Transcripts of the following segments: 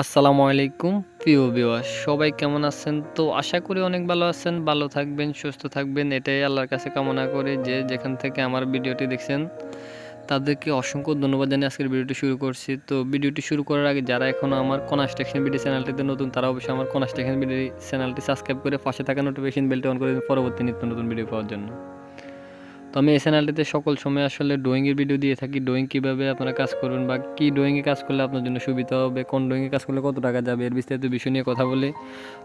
আসসালামু আলাইকুম, প্রিয় বিওয়াস সবাই কেমন আছেন? তো আশা করি অনেক ভালো আছেন, ভালো থাকবেন, সুস্থ থাকবেন। এটাই আল্লাহর কাছে কামনা করে যে যেখান থেকে আমার ভিডিওটি দেখছেন, তাদেরকে অসংখ্য ধন্যবাদ জানিয়ে আজকের ভিডিওটি শুরু করছি। তো ভিডিওটি শুরু করার আগে যারা এখনও আমার কনস্ট্রাকশন ভিডিও চ্যানেলটিতে নতুন, তারা অবশ্যই আমার কনস্ট্রাকশন ভিডিও চ্যানেলটি সাবস্ক্রাইব করে পাশে থাকা নোটিফিকেশন বেলটি অন করে পরবর্তী নিত্য নতুন ভিডিও পাওয়ার জন্য। তো আমি এই চ্যানেলটিতে সকল সময় আসলে ড্রয়িংয়ের ভিডিও দিয়ে থাকি। ড্রয়িং কীভাবে আপনারা কাজ করবেন বা কী ড্রয়িংয়ে কাজ করলে আপনার জন্য সুবিধা হবে? কোন ড্রয়িংয়ে কাজ করলে কত টাকা যাবে? এর বিস্তারিত বিষয় নিয়ে কথা বলি।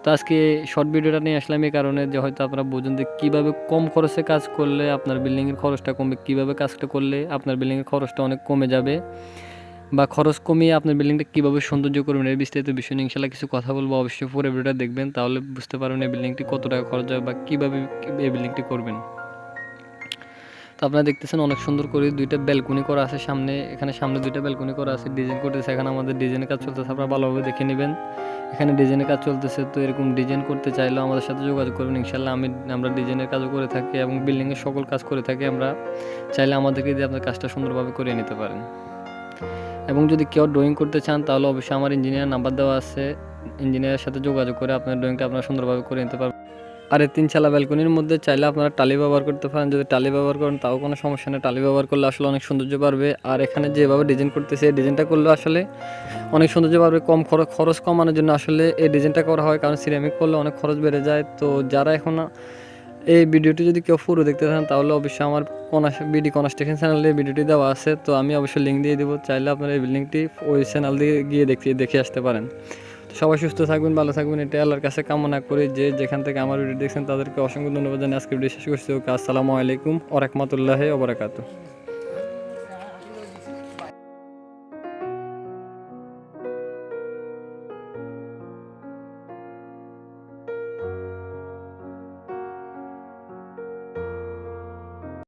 তো আজকে শর্ট ভিডিওটা নিয়ে আসলাম এই কারণে যে হয়তো আপনারা বোঝেন যে কীভাবে কম খরচে কাজ করলে আপনার বিল্ডিংয়ের খরচটা কমবে, কীভাবে কাজটা করলে আপনার বিল্ডিংয়ের খরচটা অনেক কমে যাবে বা খরচ কমিয়ে আপনার বিল্ডিংটা কীভাবে সৌন্দর্য করবেন, এর বিস্তারিত বিষয় নিয়ে ইনশাল্লাহ কিছু কথা বলব। অবশ্যই পুরো ভিডিওটা দেখবেন, তাহলে বুঝতে পারবেন এই বিল্ডিংটি কত টাকা খরচ হবে বা কীভাবে এই বিল্ডিংটি করবেন। তো আপনারা দেখতেছেন অনেক সুন্দর করে দুইটা ব্যালকনি করা আছে সামনে। এখানে সামনে দুইটা ব্যালকনি করা আছে ডিজাইন করতেছে। এখানে আমাদের ডিজাইনের কাজ চলতেছে, আপনারা ভালোভাবে দেখে নেবেন। এখানে ডিজাইনের কাজ চলতেছে, তো এরকম ডিজাইন করতে চাইলেও আমাদের সাথে যোগাযোগ করবেন ইনশাল্লাহ আমি, আমরা ডিজাইনের কাজও করে থাকি এবং বিল্ডিংয়ের সকল কাজ করে থাকি। আমরা চাইলে আমাদেরকে দিয়ে আপনার কাজটা সুন্দরভাবে করে নিতে পারেন। এবং যদি কেউ ড্রয়িং করতে চান, তাহলে অবশ্যই আমার ইঞ্জিনিয়ার নাম্বার দেওয়া আছে। ইঞ্জিনিয়ারের সাথে যোগাযোগ করে আপনার ড্রয়িংটা আপনারা সুন্দরভাবে করে নিতে পারবেন। আর এই তিন চালা ব্যালকনির মধ্যে চাইলে আপনারা টালি ব্যবহার করতে পারেন। যদি টালি ব্যবহার করেন, তাও কোনো সমস্যা নেই। টালি ব্যবহার করলে আসলে অনেক সৌন্দর্য পারবে আর এখানে যেভাবে ডিজাইন করতেছে, এই ডিজাইনটা করলে আসলে অনেক সৌন্দর্য পারবে কম খরচ খরচ কমানোর জন্য আসলে এই ডিজাইনটা করা হয়। কারণ সিরামিক করলে অনেক খরচ বেড়ে যায়। তো যারা এখন এই ভিডিওটি যদি কেউ পুরো দেখতে চান তাহলে অবশ্যই আমার কনাস, বিডি কনস্ট্রাকশন চ্যানেলে ভিডিওটি দেওয়া আছে। তো আমি অবশ্যই লিঙ্ক দিয়ে দেবো। চাইলে আপনারা এই বিল্ডিংটি ওই চ্যানেল দিয়ে গিয়ে দেখে দেখে আসতে পারেন। সবাই সুস্থ থাকবেন, ভালো থাকবেন। এটা আল্লাহর কাছে কামনা করি যে যেখান থেকে আমার ভিডিও দেখছেন, তাদেরকে অসংখ্য ধন্যবাদ জানিয়ে আজকে ভিডিও শেষ করছি। ওকে, আসসালামু আলাইকুম ওরহমতুল্লাহ ওবরাকাতু